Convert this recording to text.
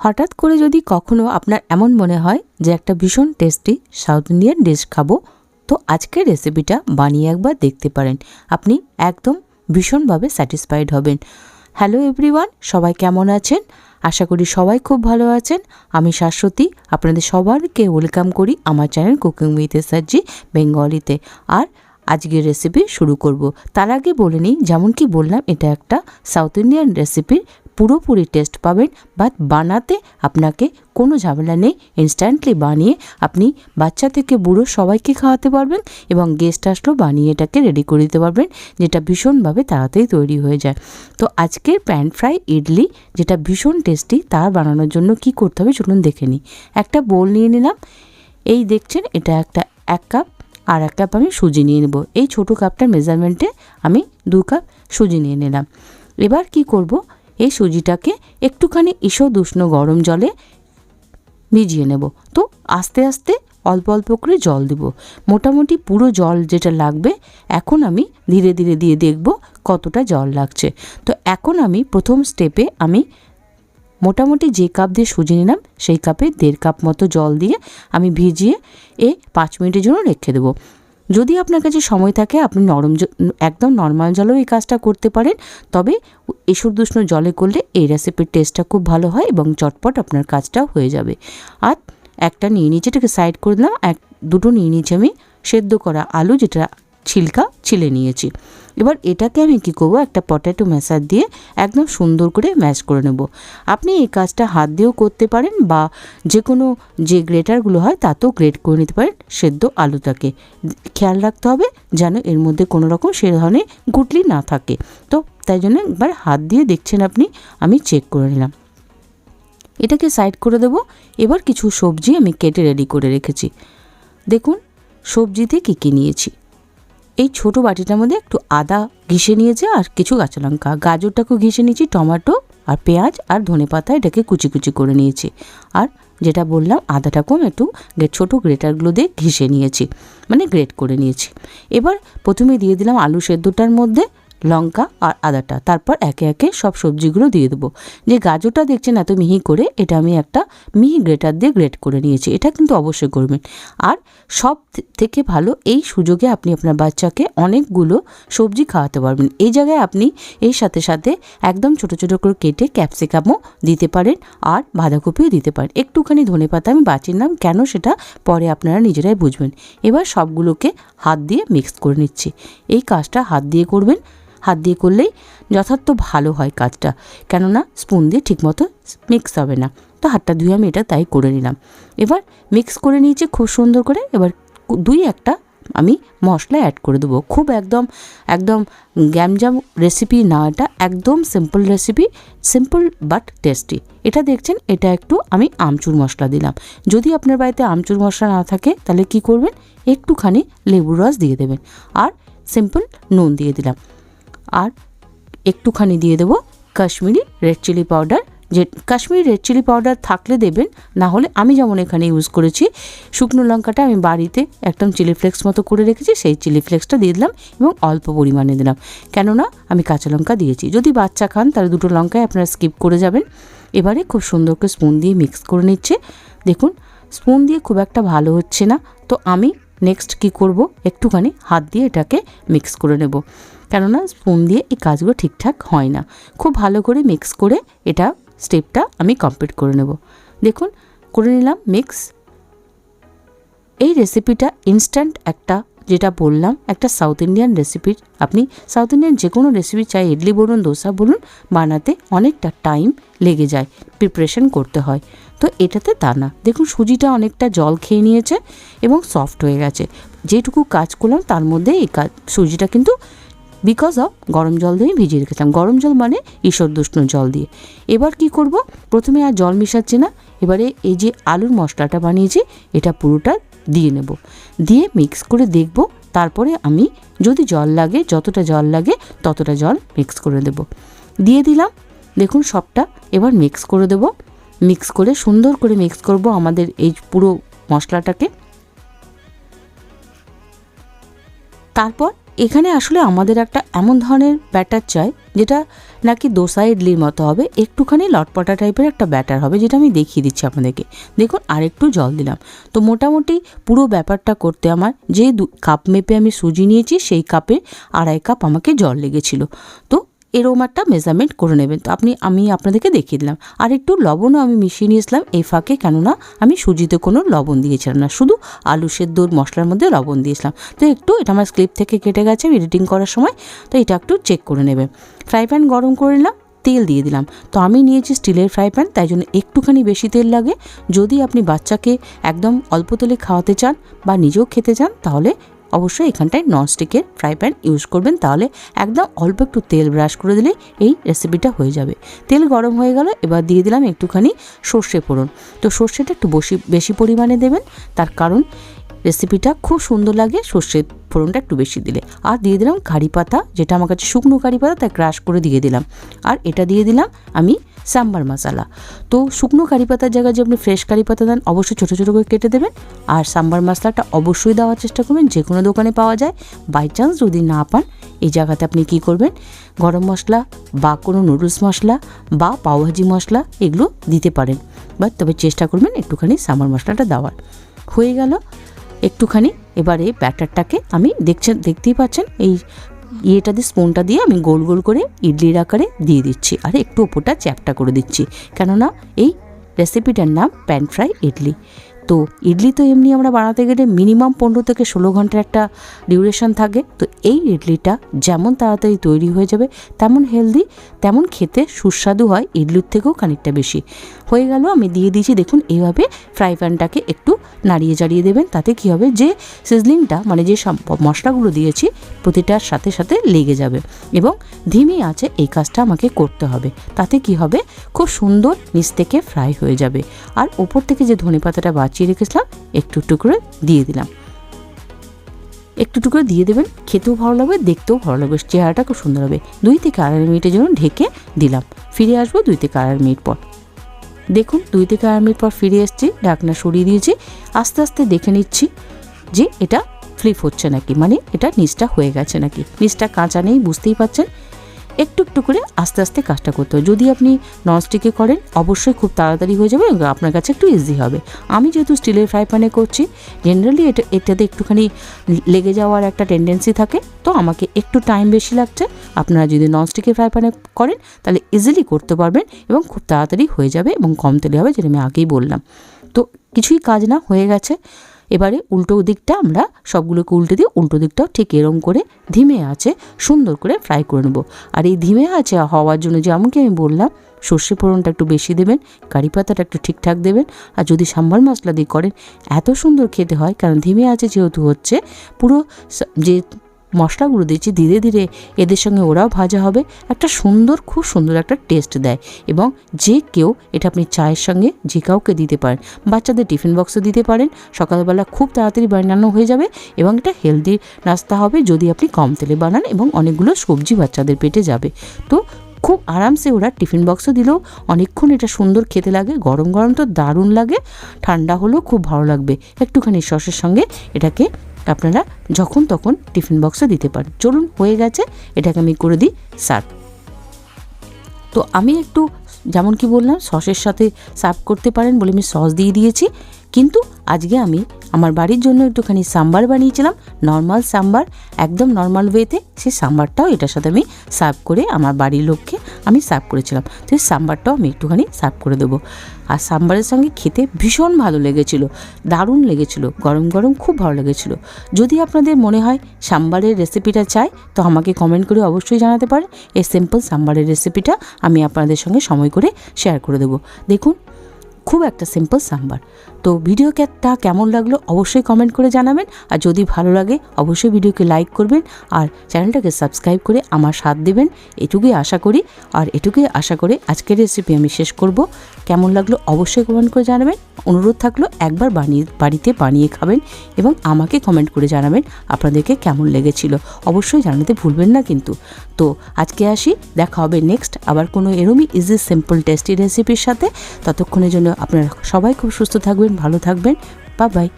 হঠাৎ করে যদি কখনো আপনার এমন মনে হয় যে একটা ভীষণ টেস্টি সাউথ ইন্ডিয়ান ডিশ খাব, তো আজকের রেসিপিটা বানিয়ে একবার দেখতে পারেন। আপনি একদম ভীষণভাবে স্যাটিসফাইড হবেন। হ্যালো এভরিওয়ান সবাই কেমন আছেন? আশা করি সবাই খুব ভালো আছেন। আমি শাশ্বতী, আপনাদের সবারকে ওয়েলকাম করি আমার চ্যানেল কুকিং উইথ এসার্জি বেঙ্গলিতে আর আজকের রেসিপি শুরু করব। তার আগে বলে নিই যেমন কি বললাম, এটা একটা সাউথ ইন্ডিয়ান রেসিপির পুরোপুরি টেস্ট পাবেন বা বানাতে আপনাকে কোনো ঝামেলা নেই। ইনস্ট্যান্টলি বানিয়ে আপনি বাচ্চা থেকে বুড়ো সবাইকে খাওয়াতে পারবেন এবং গেস্ট আসলেও বানিয়ে এটাকে রেডি করে দিতে পারবেন, যেটা ভীষণভাবে তাড়াতাড়ি তৈরি হয়ে যায়। তো আজকের প্যান ফ্রাই ইডলি, যেটা ভীষণ টেস্টি তার বানানোর জন্য কি করতে হবে চলুন দেখে নিই। একটা বোল নিয়ে নিলাম। এই দেখছেন, এটা একটা এক কাপ আর এক কাপ আমি সুজি নিয়ে নেব। এই ছোটো কাপটার মেজারমেন্টে আমি দু কাপ সুজি নিয়ে নিলাম। এবার কি করব? এই সুজিটাকে একটুখানি ঈষদ উষ্ণ গরম জলে ভিজিয়ে নেব। তো আস্তে আস্তে অল্প অল্প করে জল দেব। মোটামুটি পুরো জল যেটা লাগবে, এখন আমি ধীরে ধীরে দিয়ে দেখব কতটা জল লাগছে। তো এখন আমি প্রথম স্টেপে আমি মোটামুটি যে কাপ দিয়ে সুজি নিলাম, সেই কাপে দেড় কাপ মতো জল দিয়ে আমি ভিজিয়ে এ পাঁচ মিনিটের জন্য রেখে দেবো। যদি আপনার কাছে সময় থাকে, আপনি নরম একদম নর্মাল জলেও এই কাজটা করতে পারেন। তবে এসুরদুষ্ণ জলে করলে এই রেসিপির টেস্টটা খুব ভালো হয় এবং চটপট আপনার কাজটা হয়ে যাবে। আর একটা নিয়ে নিচে এটাকে সাইড করে দিলাম। এক, দুটো নিয়ে নিয়েছি আমি। সেদ্ধ করা আলু যেটা ছিলকা ছিলে নিয়েছি। এবার এটাকে আমি কি করব, একটা পটেটো ম্যাশার দিয়ে একদম সুন্দর করে ম্যাশ করে নেব। আপনি এই কাজটা হাত দিয়েও করতে পারেন বা যে কোনো যে গ্রেটারগুলো হয় তাতেও গ্রেট করে নিতে পারেন সেদ্ধ আলুটাকে। খেয়াল রাখতে হবে যেন এর মধ্যে কোনো রকম সে ধরনের গুটলি না থাকে। তো তাই জন্য একবার হাত দিয়ে দেখছেন আপনি, আমি চেক করে নিলাম। এটাকে সাইড করে দেব। এবার কিছু সবজি আমি কেটে রেডি করে রেখেছি। দেখুন, সবজিতে কী কী নিয়েছি। এই ছোট বাটিটার মধ্যে একটু আদা ঘিষে নিয়েছে আর কিছু কাঁচা লঙ্কা। গাজরটাকেও ঘিষে নিয়েছি, টমেটো আর পেঁয়াজ আর ধনে পাতা এটাকে কুচি কুচি করে নিয়েছি। আর যেটা বললাম, আদাটাকেও একটু ছোটো গ্রেটারগুলো দিয়ে ঘিষে নিয়েছি মানে গ্রেট করে নিয়েছি। এবার প্রথমে দিয়ে দিলাম আলু সেদ্ধটার মধ্যে লঙ্কা আর আদাটা। তারপর একে একে সব সবজিগুলো দিয়ে দেবো। যে গাজরটা দেখছেন এত মিহি করে, এটা আমি একটা মিহি গ্রেটার দিয়ে গ্রেট করে নিয়েছি। এটা কিন্তু অবশ্যই করবেন। আর সব থেকে ভালো এই সুযোগে আপনি আপনার বাচ্চাকে অনেকগুলো সবজি খাওয়াতে পারবেন। এই জায়গায় আপনি এর সাথে সাথে একদম ছোট ছোট করে কেটে ক্যাপসিকামও দিতে পারেন আর বাঁধাকপিও দিতে পারেন। একটুখানি ধনে পাতা, আমি বাঁচিয়ে কেন সেটা পরে আপনারা নিজেরাই বুঝবেন। এবার সবগুলোকে হাত দিয়ে মিক্স করে নিচ্ছি। এই কাজটা হাত দিয়ে করবেন। হাত দিয়ে করলেই যথার্থ ভালো হয় কাজটা। কেননা স্পুন দিয়ে ঠিকমতো মিক্স হবে না। তো হাতটা ধুয়ে আমি এটা তাই করে নিলাম। এবার মিক্স করে নিয়েছি খুব সুন্দর করে। এবার দুই একটা আমি মশলা অ্যাড করে দেবো। খুব একদম একদম গ্যামজাম রেসিপি না, এটা একদম simple recipe simple but tasty এটা দেখছেন, এটা একটু আমি আমচুর মশলা দিলাম। যদি আপনার বাড়িতে আমচুর মশলা না থাকে, তাহলে কি করবেন? একটুখানি লেবুর রস দিয়ে দেবেন। আর সিম্পল নুন দিয়ে দিলাম। আর একটুখানি দিয়ে দেবো কাশ্মীরি রেড চিলি পাউডার। যে কাশ্মীরি রেড চিলি পাউডার থাকলে দেবেন, না হলে আমি যেমন এখানে ইউজ করেছি, শুকনো লঙ্কাটা আমি বাড়িতে একদম চিলি ফ্লেক্স মতো করে রেখেছি, সেই চিলি ফ্লেক্সটা দিয়ে দিলাম এবং অল্প পরিমাণে দিলাম। কেননা আমি কাঁচা লঙ্কা দিয়েছি। যদি বাচ্চা খান, তাহলে দুটো লঙ্কায় আপনারা স্কিপ করে যাবেন। এবারে খুব সুন্দর করে স্পুন দিয়ে মিক্স করে নিচ্ছে। দেখুন স্পুন দিয়ে খুব একটা ভালো হচ্ছে না। তো আমি নেক্সট কি করব? একটুখানি হাত দিয়ে এটাকে মিক্স করে নেব। কেননা স্পুন দিয়ে এই কাজগুলো ঠিকঠাক হয় না। খুব ভালো করে মিক্স করে এটা স্টেপটা আমি কমপ্লিট করে নেব। দেখুন, করে নিলাম মিক্স এই রেসিপিটা ইনস্ট্যান্ট একটা, যেটা বললাম, একটা সাউথ ইন্ডিয়ান রেসিপির আপনি সাউথ ইন্ডিয়ান যে কোনো রেসিপি চাই, ইডলি বলুন, দোসা বলুন, বানাতে অনেকটা টাইম লেগে যায় প্রিপারেশন করতে হয়। তো এটাতে তা না। দেখুন, সুজিটা অনেকটা জল খেয়ে নিয়েছে এবং সফট হয়ে গেছে। যেটুকু কাজ করলাম, তার মধ্যে এই কাজ সুজিটা কিন্তু বিকজ অফ গরম জল দিয়ে ভিজিয়ে রেখেছিলাম। গরম জল মানে ঈশ্বর দুষ্ণ জল দিয়ে। এবার কি করব? প্রথমে আর জল মিশাচ্ছি না। এবারে এই যে আলুর মশলাটা বানিয়েছি, এটা পুরোটা দিয়ে নেব। দিয়ে মিক্স করে দেখব। তারপরে আমি যদি জল লাগে, যতটা জল লাগে, ততটা জল মিক্স করে দেব। দিয়ে দিলাম। দেখুন সবটা এবার মিক্স করে দেব। মিক্স করে সুন্দর করে মিক্স করব আমাদের এই পুরো মশলাটাকে। তারপর এখানে আসলে আমাদের একটা এমন ধরনের ব্যাটার চাই, যেটা নাকি দোসা ইডলির মতো হবে, একটুখানি লটপটা টাইপের একটা ব্যাটার হবে, যেটা আমি দেখিয়ে দিচ্ছি আপনাদেরকে। দেখুন আর একটু জল দিলাম। তো মোটামুটি পুরো ব্যাপারটা করতে আমার যে কাপ মেপে আমি সুজি নিয়েছি, সেই কাপে আড়াই কাপ আমাকে জল লেগেছিল। তো এরম একটা মেজারমেন্ট করে নেবেন। তো আপনি, আমি আপনাদেরকে দেখিয়ে দিলাম। আর একটু লবণও আমি মিশিয়ে নিয়েছিলাম এই ফাঁকে, কেননা আমি সুজিতে কোনো লবণ দিয়েছিলাম না। শুধু আলু সেদ্ধর মশলার মধ্যে লবণ দিয়েছিলাম। তো একটু, এটা আমার স্লিপ থেকে কেটে গেছে এডিটিং করার সময়। তো এটা একটু চেক করে নেবেন। ফ্রাই প্যান গরম করে নিলাম, তেল দিয়ে দিলাম। তো আমি নিয়েছি স্টিলের ফ্রাই প্যান, তাই জন্য একটুখানি বেশি তেল লাগে। যদি আপনি বাচ্চাকে একদম অল্প তেলে খাওয়াতে চান বা নিজেও খেতে চান, তাহলে অবশ্যই এখানটায় ননস্টিকের ফ্রাই প্যান ইউজ করবেন, তাহলে একদম অল্প একটু তেল ব্রাশ করে দিলে এই রেসিপিটা হয়ে যাবে। তেল গরম হয়ে গেল, এবার দিয়ে দিলাম একটুখানি সর্ষে ফোড়ন। তো সর্ষেটা একটু বেশি বেশি পরিমাণে দেবেন, তার কারণ রেসিপিটা খুব সুন্দর লাগে সর্ষের ফোড়নটা একটু বেশি দিলে। আর দিয়ে দিলাম কারি পাতা, যেটা আমার কাছে শুকনো কারি পাতা, তাই ক্রাশ করে দিয়ে দিলাম। আর এটা দিয়ে দিলাম আমি সাম্বার মশলা তো শুকনো কারি পাতার জায়গায় যে আপনি ফ্রেশ কারি পাতা দেন, অবশ্যই ছোটো ছোটো করে কেটে দেবেন। আর সাম্বার মশলাটা অবশ্যই দেওয়ার চেষ্টা করবেন যে কোনো দোকানে পাওয়া যায়। বাই চান্স যদি না পান, এই জায়গাতে আপনি কি করবেন? গরম মশলা বা কোনো নুডলস মশলা বা পাওভাজি মশলা, এগুলো দিতে পারেন। বাট তবে চেষ্টা করবেন একটুখানি সাম্বার মশলাটা দেওয়ার। হয়ে গেল। একটুখানি এবারে ব্যাটারটাকে আমি দেখছেন দেখতেই পাচ্ছেন, এই ইয়েটা দিয়ে স্পুনটা দিয়ে আমি গোল গোল করে ইডলির আকারে দিয়ে দিচ্ছি আর একটু ওপরটা চ্যাপটা করে দিচ্ছি। কেননা এই রেসিপিটার নাম প্যান ফ্রাই ইডলি। তো ইডলি তো এমনি আমরা বানাতে গেলে মিনিমাম পনেরো থেকে ষোলো ঘণ্টার একটা ডিউরেশন থাকে। তো এই ইডলিটা যেমন তাড়াতাড়ি তৈরি হয়ে যাবে, তেমন হেলদি তেমন খেতে সুস্বাদু হয় ইডলির থেকেও খানিকটা বেশি। হয়ে গেল, আমি দিয়ে দিয়েছি, দেখুন, এইভাবে ফ্রাই প্যানটাকে একটু নাড়িয়ে চাড়িয়ে দেবেন। তাতে কী হবে, যে সিজলিংটা মানে যে মশলাগুলো দিয়েছি, প্রতিটার সাথে সাথে লেগে যাবে এবং ধিমি আছে এই কাজটা আমাকে করতে হবে। তাতে কি হবে, খুব সুন্দর নিচ থেকে ফ্রাই হয়ে যাবে। আর ওপর থেকে যে ধনে পাতাটা বাঁচিয়ে রেখেছিলাম, একটু একটু করে দিয়ে দিলাম। একটু একটু করে দিয়ে দেবেন, খেতেও ভালো লাগবে, দেখতেও ভালো লাগবে, চেহারাটা খুব সুন্দর হবে। দুই থেকে আড়াই মিনিটের জন্য ঢেকে দিলাম। ফিরে আসব দুই থেকে আড়াই মিনিট পর। দেখুন, দুই থেকে আড়াই মিনিট পর ফিরে এসেছি, ঢাকনা সরিয়ে দিয়েছি, আস্তে আস্তে দেখে নিচ্ছি যে এটা ফ্লিপ হচ্ছে নাকি মানে এটা নিচটা হয়ে গেছে নাকি। নিচটা কাঁচা নেই, বুঝতেই পারছেন? একটু একটু করে আস্তে আস্তে কাজটা করতে হবে। যদি আপনি ননস্টিকে করেন, অবশ্যই খুব তাড়াতাড়ি হয়ে যাবে আপনার কাছে একটু ইজি হবে। আমি যেহেতু স্টিলের ফ্রাই প্যানে করছি জেনারেলি এটা, এটাতে একটুখানি লেগে যাওয়ার একটা টেন্ডেন্সি থাকে। তো আমাকে একটু টাইম বেশি লাগছে। আপনারা যদি ননস্টিকের ফ্রাই প্যানে করেন, তাহলে ইজিলি করতে পারবেন এবং খুব তাড়াতাড়ি হয়ে যাবে এবং কম তেলে হবে, যেটা আমি আগেই বললাম। তো কিছুই কাজ না, হয়ে গেছে। এবারে উল্টো দিকটা আমরা সবগুলোকে উল্টে দিয়ে উল্টো দিকটাও ঠিক এরম করে ধিমে আছে, সুন্দর করে ফ্রাই করে নেব। আর এই ধিমে আছে হওয়ার জন্য যেমনকি আমি বললাম, সর্ষে ফোড়নটা একটু বেশি দেবেন, কারি পাতাটা একটু ঠিকঠাক দেবেন, আর যদি সাম্বার মশলা দিয়ে করেন, এত সুন্দর খেতে হয়, কারণ ধিমে আছে যেহেতু হচ্ছে পুরো যে মশলাগুলো দিচ্ছি। ধীরে ধীরে এদের সঙ্গে ওরাও ভাজা হবে। একটা সুন্দর, খুব সুন্দর একটা টেস্ট দেয় এবং যে কেউ এটা আপনি চায়ের সঙ্গে যে কাউকে দিতে পারেন, বাচ্চাদের টিফিন বক্সে দিতে পারেন। সকালবেলা খুব তাড়াতাড়ি বানানো হয়ে যাবে এবং এটা হেলদি নাস্তা হবে যদি আপনি কম তেলে বানান এবং অনেকগুলো সবজি বাচ্চাদের পেটে যাবে। তো খুব আরামসে ওরা টিফিন বক্সও দিলেও অনেকক্ষণ এটা সুন্দর খেতে লাগে গরম গরম তো দারুণ লাগে, ঠান্ডা হলেও খুব ভালো লাগবে। একটুখানি সসের সঙ্গে এটাকে আপনারা যখন তখন টিফিন বক্সে দিতে পারেন। চলুন, হয়ে গেছে। এটাকে আমি করে দিই সার্ভ। তো আমি একটু যেমন কি বললাম, সসের সাথে সার্ভ করতে পারেন বলে আমি সস দিয়ে দিয়েছি। কিন্তু আজকে আমি আমার বাড়ির জন্য একটুখানি সাম্বার বানিয়েছিলাম নর্মাল সাম্বার, একদম নর্মাল ওয়েতে সেই সাম্বারটাও এটার সাথে আমি সার্ভ করে আমার বাড়ির লোককে আমি সার্ভ করেছিলাম। তো এই সাম্বারটাও আমি একটুখানি সার্ভ করে দেবো। আর সাম্বারের সঙ্গে খেতে ভীষণ ভালো লেগেছিল, দারুণ লেগেছিল, গরম গরম খুব ভালো লেগেছিল। যদি আপনাদের মনে হয় সাম্বারের রেসিপিটা চাই, তো আমাকে কমেন্ট করে অবশ্যই জানাতে পারেন। এই সিম্পল সাম্বারের রেসিপিটা আমি আপনাদের সঙ্গে সময় করে শেয়ার করে দেবো। দেখুন খুব একটা সিম্পল সাম্বার তো ভিডিও ভিডিওটা কেমন লাগল অবশ্যই কমেন্ট করে জানাবেন। আর যদি ভালো লাগে, অবশ্যই ভিডিওকে লাইক করবেন আর চ্যানেলটাকে সাবস্ক্রাইব করে আমার সাথ দেবেন। এটুকুই আশা করি। আর এটুকুই আশা করে আজকের রেসিপি আমি শেষ করব। কেমন লাগল অবশ্যই কমেন্ট করে জানাবেন। অনুরোধ থাকল একবার বানিয়ে, বাড়িতে বানিয়ে খাবেন এবং আমাকে কমেন্ট করে জানাবেন আপনাদেরকে কেমন লেগেছিল। অবশ্যই জানাতে ভুলবেন না কিন্তু। তো আজকে আসি, দেখা হবে নেক্সট আবার কোনো এরমই ইজি সিম্পল টেস্টি রেসিপির সাথে। ততক্ষণের জন্য আপনারা সবাই খুব সুস্থ থাকবেন, ভালো থাকবেন। বা বাই